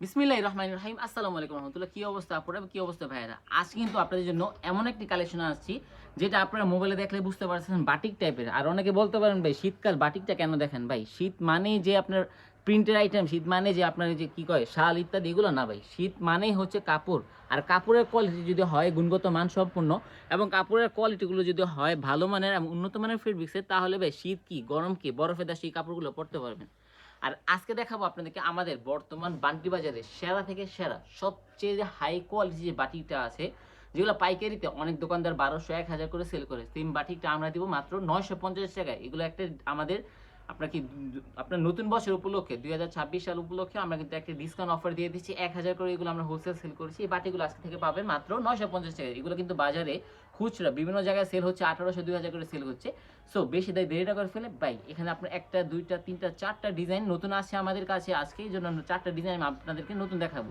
বিসমিল্লাহ রহমান রহিম। আসসালামু আলাইকুম রহমতুল্লাহ। কী অবস্থা আপনারা কী অবস্থা ভাইয়েরা? আজ কিন্তু আপনাদের জন্য এমন একটি কালেকশন আসছি, যেটা আপনারা মোবাইলে দেখলে বুঝতে পারছেন বাটিক টাইপের আর অনেকে বলতে পারেন, ভাই, শীতকাল বাটিকটা কেন দেখেন? ভাই, শীত মানেই যে আপনার প্রিন্টের আইটেম শীত মানে যে আপনার যে কী কয়, শাল ইত্যাদি, এগুলো না ভাই। শীত মানেই হচ্ছে কাপড়। আর কাপড়ের কোয়ালিটি যদি হয় গুণগত মান সম্পূর্ণ, এবং কাপড়ের কোয়ালিটিগুলো যদি হয় ভালো মানের এবং উন্নত মানের ফেব্রিক্সের তাহলে ভাই, শীত কি, গরম কি বরফে দা সেই কাপড়গুলো পরতে পারবেন। আর আজকে দেখাবো আপনাদেরকে আমাদের বর্তমান বান্টি বাজারে সেরা থেকে সেরা, সবচেয়ে হাই কোয়ালিটি যে বাটিটা আছে, যেগুলো পাইকারিতে অনেক দোকানদার বারোশো, এক হাজার করে সেল করে। সেম বাটিটা আমরা দিব মাত্র নয়শো পঞ্চাশ টাকায়। এগুলো একটা আমাদের আপনার কি আপনার নতুন বছর উপলক্ষে, দুই হাজার ছাব্বিশ সাল উপলক্ষে আমরা কিন্তু একটা ডিসকাউন্ট অফার দিয়ে দিচ্ছি। এক হাজার করে এগুলো আমরা হোলসেল সেল করছি। এই বাটিগুলো আজকে থেকে পাবেন মাত্র নয়শো পঞ্চাশ টাকা। এগুলো কিন্তু বাজারে খুচরা, বিভিন্ন জায়গায় সেল হচ্ছে, আঠারোশো, দুই হাজার করে সেল হচ্ছে। সো বেশি দায় দেরিটা করে ফেলে। বাই এখানে আপনার একটা, দুইটা, তিনটা, চারটা ডিজাইন নতুন আসছে আমাদের কাছে আজকে। এই জন্য চারটা ডিজাইন আমি আপনাদেরকে নতুন দেখাবো।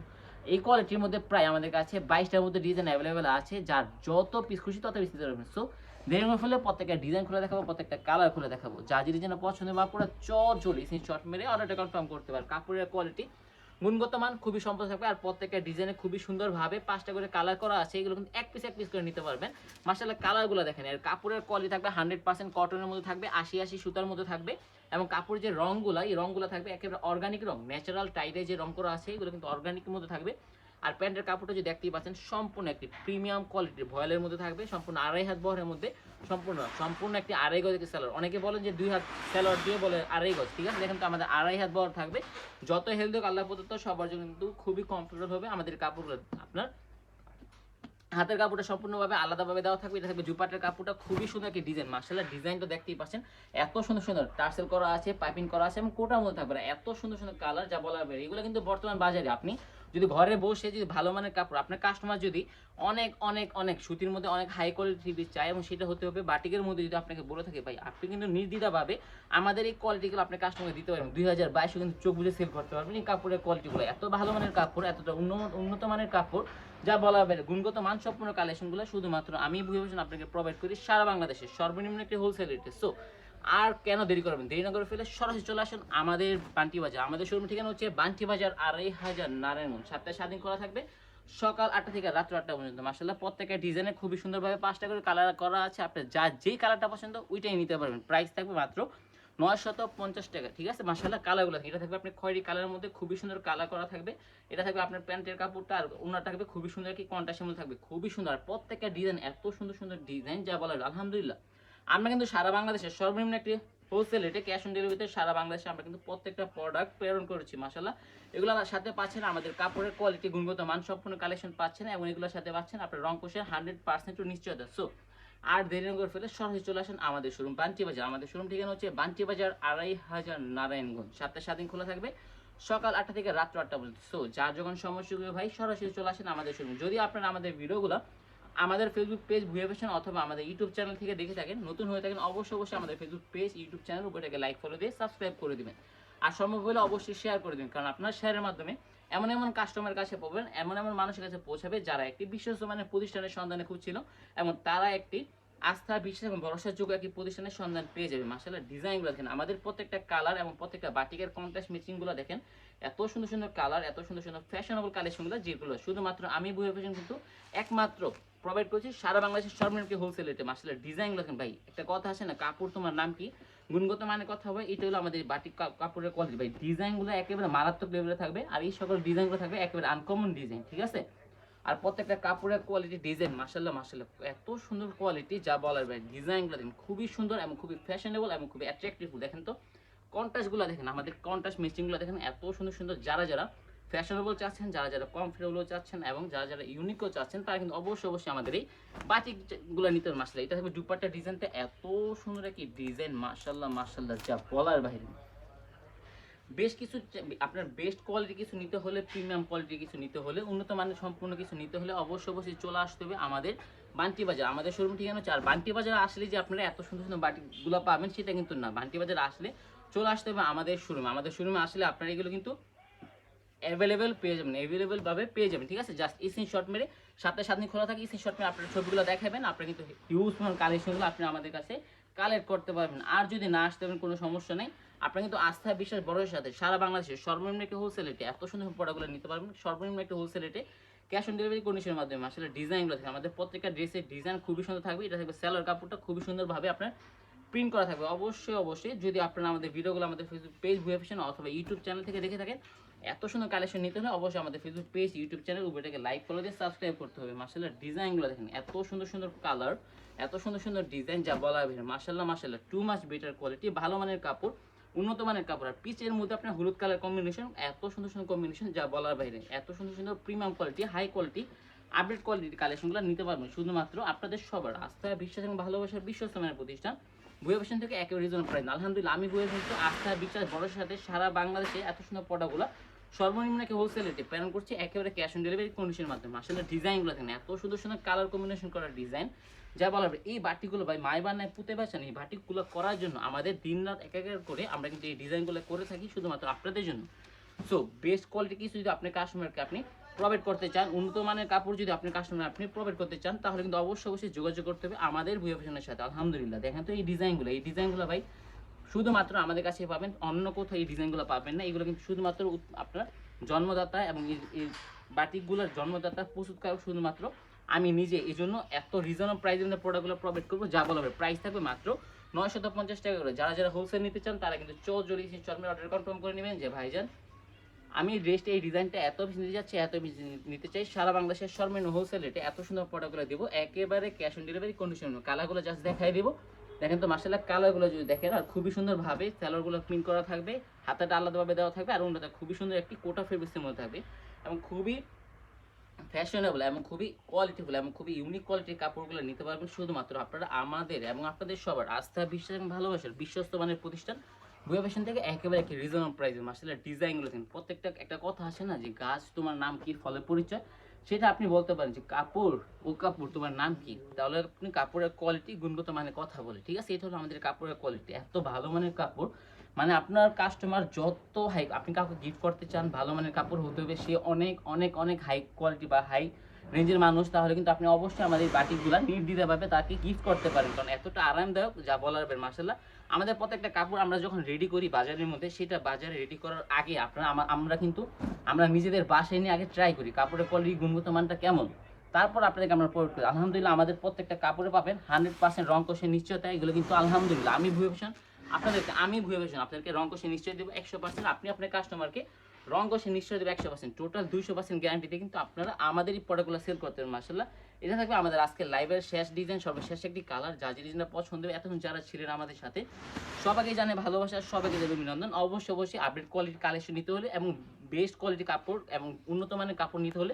এই কোয়ালিটির মধ্যে প্রায় আমাদের কাছে বাইশটার মধ্যে ডিজাইন অ্যাভেলেবেল আছে। যার যত পিস খুশি তত পারবেন। সো করে ফেলে প্রত্যেকটা ডিজাইন খুলে দেখাবো, প্রত্যেকটা কালার খুলে দেখাবো। যা যে ডিজাইন পছন্দ বা পুরো চট চলি সেই শর্ট মেরে অর্ডারটা কনফার্ম করতে পারে। কাপড়ের কোয়ালিটি গুণগত মান খুবই সম্পদ থাকবে আর প্রত্যেকটা ডিজাইনে খুবই সুন্দরভাবে পাঁচটা করে কালার করা আছে, এগুলো কিন্তু এক পিস এক পিস করে নিতে পারবেন। মার্শাল্লাহ কালারগুলো দেখেন আর কাপড়ের কোয়ালিটি থাকবে হান্ড্রেড পার্সেন্ট কটনের মধ্যে থাকবে, আশি আশি সুতার মধ্যে থাকবে এবং কাপড়ের যে রঙগুলো এই রঙগুলো থাকবে একেবারে অর্গানিক রং ন্যাচারাল টাইডে যে রং করা আছে, এগুলো কিন্তু অর্গানিকের মধ্যে থাকবে। আর প্যান্টের কাপড়টা যদি দেখতেই পাচ্ছেন সম্পূর্ণ একটি প্রিমিয়াম কোয়ালিটির ভয়েলের মধ্যে থাকবে, সম্পূর্ণ আড়াই হাত বহরের মধ্যে, সম্পূর্ণ সম্পূর্ণ একটি আড়াই গজ একটি স্যালোয়ার অনেকে বলেন যে দুই হাত স্যালোয়ার দিয়ে বলে আড়াই গজ, ঠিক আছে? দেখেন তো আমাদের আড়াই হাত বহর থাকবে। যত হেলদি আল্লাহ প্রদত্ত সবার জন্য কিন্তু খুবই কমফোর্টেবল হবে আমাদের কাপড়গুলো। আপনার হাতের কাপড়টা সম্পূর্ণভাবে আলাদাভাবে দেওয়া থাকবে, এটা থাকবে জুপাটের কাপড়টা। খুবই সুন্দর একটি ডিজাইন মার্শাল্লাহ ডিজাইনটা দেখতেই পাচ্ছেন। এত সুন্দর সুন্দর টার্সেল করা আছে পাইপিং করা আছে এবং কোটার মধ্যে থাকবে। এত সুন্দর সুন্দর কালার যা বলা হবে, এগুলো কিন্তু বর্তমান বাজারে। আপনি যদি ঘরে বসে যদি ভালো মানের কাপড়, আপনার কাস্টমার যদি অনেক অনেক অনেক, সুতির মধ্যে অনেক হাই কোয়ালিটি চায় এবং সেটা হতে হবে বাটিকের মধ্যে যদি আপনাকে বলে থাকে, ভাই, আপনি কিন্তু নির্দ্বিধাভাবে আমাদের এই কোয়ালিটিগুলো আপনার কাস্টমারকে দিতে পারবেন দুই হাজার বাইশে কিন্তু চোখ বুঝে সেল করতে পারবেন এই কাপড়ের কোয়ালিটিগুলো এত ভালো মানের কাপড়, এতটা উন্নত উন্নত মানের কাপড়, যা বলা হবে গুণগত মান সম্পূর্ণ কালেকশনগুলো শুধুমাত্র আমি বুঝে আপনাকে প্রোভাইড করি সারা বাংলাদেশে, সর্বনিম্ন একটি হোলসেল রেটে সো আর কেন দেরি করবেন? দেরি না করে ফেলে সরাসরি চলে আসুন আমাদের বান্টি বাজার। আমাদের শোরুম ঠিকানা হচ্ছে বান্টি বাজার আড়াই হাজার নারায়ণগঞ্জ। সাতটা স্বাধীন খোলা থাকবে। সকাল আটটা থেকে রাত্র আটটা পর্যন্ত। মাসাল্লাহ প্রত্যেকটা ডিজাইনে খুবই সুন্দরভাবে পাঁচটা করে কালার করা আছে। আপনার যা যেই কালারটা পছন্দ, ওইটাই নিতে পারবেন। প্রাইস থাকবে মাত্র নয় শত পঞ্চাশ টাকা, ঠিক আছে? মাসাল্লাহ কালারগুলো এটা থাকবে আপনার খয়েরি কালারের মধ্যে খুবই সুন্দর কালার করা থাকবে। এটা থাকবে আপনার প্যান্টের কাপড়টা আর ওনার থাকবে খুবই সুন্দর কি কন্টাসের মধ্যে থাকবে। খুবই সুন্দর। প্রত্যেকটা ডিজাইন এত সুন্দর সুন্দর ডিজাইন যা বলার আলহামদুলিল্লাহ। আমরা কিন্তু সারা বাংলাদেশের সর্বনিম্ন একটি হোলসেল রেটে ক্যাশ অন ডেলিভারিতে সারা বাংলাদেশে আমরা কিন্তু প্রত্যেকটা প্রোডাক্ট প্রেরণ করেছি মাসাল্লাহ এগুলো আমার সাথে পাচ্ছেন আমাদের কাপড়ের কোয়ালিটি গুণগত মান সম্পূর্ণ কালেকশন পাচ্ছেন এবং এগুলোর সাথে পাচ্ছেন আপনার রং কোষের হান্ড্রেড পার্সেন্ট নিশ্চয়তা। সো আর দেরি না করে ফেলে সরাসরি চলে আসেন আমাদের শোরুম বান্টি বাজার। আমাদের শোরুম ঠিকানা হচ্ছে বান্টি বাজার আড়াই হাজার নারায়ণগঞ্জ। সাতটা সাত দিন খোলা থাকবে, সকাল আটটা থেকে রাত্র আটটা পর্যন্ত। সো যার যখন সমস্যা ভাই সরাসরি চলে আসেন আমাদের শোরুম যদি আপনারা আমাদের ভিডিওগুলো আমাদের ফেসবুক পেজ ভুয়ে পেশন অথবা আমাদের ইউটিউব চ্যানেল থেকে দেখে থাকেন। নতুন হয়ে থাকেন, অবশ্যই অবশ্যই আমাদের ফেসবুক পেজ ইউটিউব চ্যানেল উপরটাকে লাইক ফলো দিয়ে সাবস্ক্রাইব করে দিবেন। আর সম্ভব হলে অবশ্যই শেয়ার করে দিন কারণ আপনার শেয়ারের মাধ্যমে এমন এমন কাস্টমার কাছে পাবেন, এমন এমন মানুষের কাছে পৌঁছাবে যারা একটি বিশ্বস্ত মানের প্রতিষ্ঠানের সন্ধানে খুঁজছিল এবং তারা একটি আস্থা, বিশ্বাস এবং ভরসাযোগ্য একটি প্রতিষ্ঠানের সন্ধান পেয়ে যাবে মাসাল্লাহ ডিজাইনগুলো দেখেন, আমাদের প্রত্যেকটা কালার এবং প্রত্যেকটা বাটিকের কন্ট্রাস্ট ম্যাচিংগুলো দেখেন, এত সুন্দর সুন্দর কালার, এত সুন্দর সুন্দর ফ্যাশনেবল কালেকশনগুলো যেগুলো শুধুমাত্র আমি বুয়ে ফ্যাশন কিন্তু একমাত্র প্রোভাইড করছি সারা বাংলাদেশের সর্বনিম্ন হোলসেল রেটে মাসাল্লাহ ডিজাইনগুলো দেখেন ভাই, একটা কথা আছে না, কাপড় তোমার নাম কি? গুণগত মানে কথা হবে, এটা হলো আমাদের বাটিক কাপড়ের কোয়ালিটি ভাই, ডিজাইনগুলো একেবারে মারাত্মক লেভেলে থাকবে, আর এই সকল ডিজাইনগুলো থাকবে একেবারে আনকমন ডিজাইন ঠিক আছে? আর প্রত্যেকটা কাপড়ের কোয়ালিটি ডিজাইন মাসাল্লাহ মাসাল্লাহ এত সুন্দর কোয়ালিটি যা বলার ভাই ডিজাইনগুলো দেখেন, খুবই সুন্দর এবং খুবই ফ্যাশনেবল এবং খুবই অ্যাট্রাকটিভ দেখেন তো কন্ট্রাস্টগুলো দেখেন, আমাদের কন্ট্রাস্ট ম্যাচিংগুলো দেখেন, এত সুন্দর সুন্দর, যারা যারা ফ্যাশনেবল চাচ্ছেন, যারা যারা কমফোর্টেবল চাচ্ছেন এবং যারা যারা ইউনিকও চাচ্ছেন, তারা কিন্তু অবশ্যই অবশ্যই আমাদের এই বাটিকগুলো নিতে হবে মাসাল্লাহ এটা থাকবে দুপাট্টা ডিজাইনটা এত সুন্দর একটি ডিজাইন মাসাল্লাহ মাসাল্লাহ যা বলার বাইরে। বেশ কিছু আপনার বেস্ট কোয়ালিটি কিছু নিতে হলে প্রিমিয়াম কোয়ালিটি কিছু নিতে হলে, উন্নত মানের সম্পূর্ণ কিছু নিতে হলে অবশ্যই অবশ্যই চলে আসতে হবে আমাদের বান্টি বাজার। আমাদের শোরুম ঠিকানা হচ্ছে আর বান্টি বাজারে আসলে যে আপনারা এত সুন্দর সুন্দর বাটিগুলো পাবেন, সেটা কিন্তু না। বান্টি বাজারে আসলে চলে আসতে হবে আমাদের শোরুমে আমাদের শোরুমে আসলে আপনারা এগুলো কিন্তু অ্যাভেলেবেল পেয়ে যাবেন অ্যাভেলেবেল ভাবে পেয়ে যাবেন, ঠিক আছে? জাস্ট স্ক্রিন শট মেরে সাত দিন খোলা থাকে স্ক্রিন শট মেরে আপনার ছবিগুলো দেখাবেন। আপনারা কিন্তু হিউজ কালেকশনগুলো আপনি আমাদের কাছে কালেক্ট করতে পারবেন। আর যদি না আসতে পারেন, কোনো সমস্যা নেই। আপনারা কিন্তু আস্থা, বিশ্বাস বড়ের সাথে। সারা বাংলাদেশের সর্বনিম্ন একটা হোলসেল রেটে এত সুন্দর প্রোডাক্টগুলো নিতে পারবেন। সর্বনিম্ন একটা হোলসেল রেটে ক্যাশ অন ডেলিভারি কন্ডিশনের মাধ্যমে, আসলে ডিজাইনগুলো থাকে আমাদের প্রত্যেকটা ড্রেসের ডিজাইন খুবই সুন্দর থাকবে। এটা থাকবে সেলার কাপড়টা খুবই সুন্দরভাবে আপনার প্রিন্ট করা থাকবে। অবশ্যই অবশ্যই যদি আপনারা আমাদের ভিডিওগুলো আমাদের ফেসবুক পেজ ভুয়া ফ্যাশন অথবা ইউটিউব চ্যানেল থেকে দেখে থাকেন, এত সুন্দর কালেকশন নিতে হলে অবশ্যই আমাদের ফেসবুক পেজ ইউটিউব চ্যানেল উপরেটাকে লাইক ফলো দিয়ে সাবস্ক্রাইব করতে হবে। মার্শাল্লাহ ডিজাইনগুলো দেখেন, এত সুন্দর সুন্দর কালার এত সুন্দর সুন্দর ডিজাইন যা বলা হবে মার্শাল্লাহ মার্শাল্লাহ টু মাস বেটার কোয়ালিটি ভালো মানের কাপড়, উন্নত মানের কাপড়। আর পিচের মধ্যে আপনার হলুদ কালার কম্বিনেশন এত সুন্দর সুন্দর কম্বিনেশন যা বলার বাইরে। এত সুন্দর সুন্দর premium quality high quality update কোয়ালিটির কালেকশনগুলো নিতে পারবেন। শুধুমাত্র আপনাদের সবার আস্থা বিশ্বাস এবং ভালোবাসার বিশ্বস্ত মানের প্রতিষ্ঠান। বুয়ে ফ্যাশন থেকে একেবারে রিজন প্রাইস আলহামদুলিল্লাহ, আমি বুয়ে ফ্যাশন আস্থা, বিশ্বাস বড়ের সাথে সারা বাংলাদেশে এত সুন্দর প্রোডাক্টগুলো সর্বনিম্ন একটা হোলসেল রেটে প্যারেন্ট করছে, একেবারে ক্যাশ অন ডেলিভারি কন্ডিশনের মাধ্যমে। আসলে ডিজাইনগুলো দেখেন, এত সুন্দর সুন্দর কালার কম্বিনেশন করা ডিজাইন যা বলা হবে এই বাটিগুলো ভাই মাই বান্নায় পুঁতে বাঁচান এই বাটিগুলো করার জন্য আমাদের দিন রাত এক এক করে আমরা কিন্তু এই ডিজাইনগুলো করে থাকি শুধুমাত্র আপনাদের জন্য। সো বেস্ট কোয়ালিটি কিছু যদি আপনি কাস্টমারকে আপনি প্রোভাইড করতে চান, উন্নত মানের কাপড় যদি আপনি কাস্টমার আপনি প্রোভাইড করতে চান, তাহলে কিন্তু অবশ্যই অবশ্যই যোগাযোগ করতে হবে আমাদের ভুয়া ফ্যাশনের সাথে। আলহামদুলিল্লাহ, দেখেন তো এই ডিজাইনগুলো এই ডিজাইনগুলো ভাই শুধুমাত্র আমাদের কাছে পাবেন, অন্য কোথাও এই ডিজাইনগুলো পাবেন না। এগুলো কিন্তু শুধুমাত্র আপনার জন্মদাতা এবং এই বাটিকগুলোর জন্মদাতা, প্রস্তুতকারক শুধুমাত্র। আমি নিজে এই জন্য এত রিজনেবল প্রাইসে আমরা প্রোডাক্টগুলো প্রোভাইড করব, যা বলা হবে। প্রাইস থাকবে মাত্র নয়শত পঞ্চাশ টাকা করে। যারা যারা হোলসেল নিতে চান, তারা কিন্তু চৌজরি চর্মের অর্ডার কনফার্ম করে নেবেন যে, ভাইজান, আমি ড্রেসটা এই ডিজাইনটা এত বেশি নিতে যাচ্ছি, এত বেশি নিতে চাই। সারা বাংলাদেশের সর্বনিম্ন হোলসেল রেটে এত সুন্দর প্রোডাক্টগুলো দেবো। একেবারে ক্যাশ অন ডেলিভারি কন্ডিশন কালারগুলো জাস্ট দেখাই দেবো। দেখেন তো মাসাল্লাহ কালারগুলো যদি দেখেন, আর খুবই সুন্দরভাবে স্যালোরগুলো প্রিন্ট করা থাকবে, হাতাটা আলাদাভাবে দেওয়া থাকবে, আর অন্যটা খুবই সুন্দর একটি কোটা ফেব্রিক্সের মধ্যে থাকবে এবং খুবই ফ্যাশনেবল এবং খুবই কোয়ালিটিফুল এবং খুবই ইউনিক কোয়ালিটির কাপড়গুলো নিতে পারবেন শুধুমাত্র আপনারা, আমাদের এবং আপনাদের সবার আস্থা, বিশ্বাস এবং ভালোবাসার বিশ্বস্ত মানের প্রতিষ্ঠান বুয়া ফ্যাশন থেকে একেবারে একটি রিজনেবল প্রাইসে মার্শাল্লাহ ডিজাইনগুলো দেখেন। প্রত্যেকটা, একটা কথা আসে না যে গাছ তোমার নাম কি, ফলের পরিচয় সেটা আপনি বলতে পারেন যে কাপড় ও কাপড় তোমার নাম কি? তাহলে আপনি কাপড়ের কোয়ালিটি গুণগত মানে কথা বলে, ঠিক আছে? এটা হলো আমাদের কাপড়ের কোয়ালিটি এত ভালো মানের কাপড় মানে আপনার কাস্টমার যত হাই আপনি কাউকে গিফট করতে চান, ভালো মানের কাপড় হতে হবে, সে অনেক অনেক অনেক হাই কোয়ালিটি বা হাই রেঞ্জের মানুষ, তাহলে কিন্তু আপনি অবশ্যই আমাদের বাটিগুলা নির্দ্বিধাভাবে তাকে গিফট করতে পারেন কারণ এতটা আরামদায়ক, যা বলার বের মাসাল্লাহ আমাদের প্রত্যেকটা কাপড় আমরা যখন রেডি করি বাজারের মধ্যে, সেটা বাজারে রেডি করার আগে আপনারা আমরা কিন্তু, আমরা নিজেদের বাসায় নিয়ে আগে ট্রাই করি, কাপড়ের কোয়ালিটি গুণগত মানটা কেমন। তারপর আপনাদেরকে আমরা প্রয়োগ করি। আলহামদুলিল্লাহ, আমাদের প্রত্যেকটা কাপড়ে পাবেন হান্ড্রেড পার্সেন্ট রং কষে নিশ্চয়তা, এগুলো কিন্তু আলহামদুলিল্লাহ। আমি ভুয়ে আপনাদেরকে, আমি ভুয়ে আপনাদেরকে রং কষে নিশ্চয় দেবো, একশো পার্সেন্ট আপনি আপনার কাস্টমারকে রং কষে নিশ্চয় দেবো একশো পার্সেন্ট টোটাল দুইশো পার্সেন্ট গ্যারান্টিতে কিন্তু আপনারা আমাদেরই প্রোডাক্টগুলো সেল করতে পারেন মার্শাল্লাহ এটা থাকবে আমাদের আজকে লাইভের শেষ ডিজাইন সর্বশেষ একটি কালার যা যে ডিজাইনটা পছন্দ হবে। এতক্ষণ যারা ছিলেন আমাদের সাথে, সবাইকে জানে ভালোবাসা, সবাইকে দেবে অভিনন্দন। অবশ্যই অবশ্যই আপডেট কোয়ালিটির কালেকশন নিতে হলে এবং বেস্ট কোয়ালিটি কাপড় এবং উন্নত মানের কাপড় নিতে হলে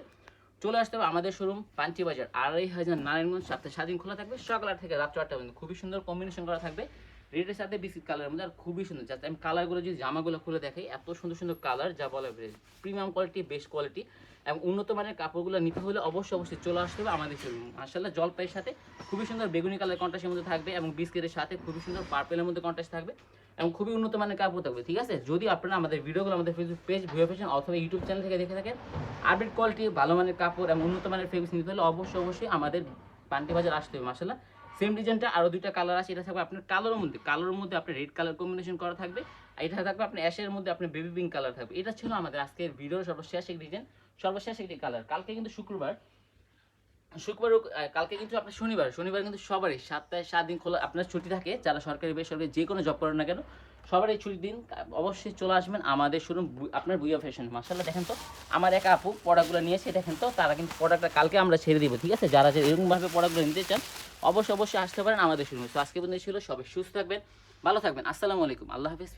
চলে আসতে হবে আমাদের শোরুম পাঞ্চি বাজার, আড়াই হাজার নারায়ণগঞ্জ। সপ্তাহে স্বাধীন খোলা থাকবে। সকাল থেকে রাত চারটা পর্যন্ত খুবই সুন্দর কম্বিনেশন করা থাকবে। রেডের সাথে বিস্কিট কালারের মধ্যে আর খুবই সুন্দর। যাতে আমি কালারগুলো যদি জামাগুলো খুলে দেখাই, এত সুন্দর সুন্দর কালার যা বলা প্রিমিয়াম কোয়ালিটি বেস্ট কোয়ালিটি এবং উন্নত মানের কাপড়গুলো নিতে হলে অবশ্যই অবশ্যই চলে আসতে হবে আমাদের মার্শাল্লাহ জলপাইয়ের সাথে খুবই সুন্দর বেগুনি কালার কন্ট্রাস্টের মধ্যে থাকবে এবং বিস্কিটের সাথে খুবই সুন্দর পার্পেলের মধ্যে কন্ট্রাস্ট থাকবে এবং খুবই উন্নত মানের কাপড় থাকবে, ঠিক আছে? যদি আপনারা আমাদের ভিডিওগুলো আমাদের ফেসবুক পেজ ভিও ফ্যাশন অথবা ইউটিউব চ্যানেল থেকে দেখে থাকেন আপডেট কোয়ালিটি ভালো মানের কাপড় এবং উন্নত মানের ফেব্রিক্স নিতে হলে অবশ্যই অবশ্যই আমাদের পান্টি বাজার আসতে হবে মার্শাল্লাহ সেম ডিজাইনটা আরও দুইটা কালার আছে, এটা থাকবে আপনার কালারের মধ্যে। কালারের মধ্যে আপনার রেড কালার কম্বিনেশন করা থাকবে, আর এটা থাকবে আপনার অ্যাশের মধ্যে আপনার বেবি পিঙ্ক কালার থাকবে। এটা ছিল আমাদের আজকের ভিডিওর সর্বশেষ এক ডিজাইন সর্বশেষ একটি কালার কালকে কিন্তু শুক্রবার। শুক্রবার কালকে কিন্তু আপনার শনিবার। শনিবার কিন্তু সবারই সাতটায় সাত দিন খোলা আপনার ছুটি থাকে, যারা সরকারি, বেসরকারি যে কোনো জব করেন না কেন, সবারই ছুটির দিন। অবশ্যই চলে আসবেন আমাদের শোরুম আপনার বুয়া ফ্যাশন মাসাল্লাহ দেখেন তো, আমার এক আপু প্রোডাক্টগুলো নিয়েছে, দেখেন তো, তারা কিন্তু প্রোডাক্টটা কালকে আমরা ছেড়ে দিব, ঠিক আছে? যারা যে এরকমভাবে প্রোডাক্টগুলো নিতে চান অবশ্যই অবশ্যই আসতে পারেন আমাদের শুরু আজকে পর্যন্ত ছিল। সবাই সুস্থ থাকবেন, ভালো থাকবেন। আসসালামু আলাইকুম। আল্লাহ হাফিজ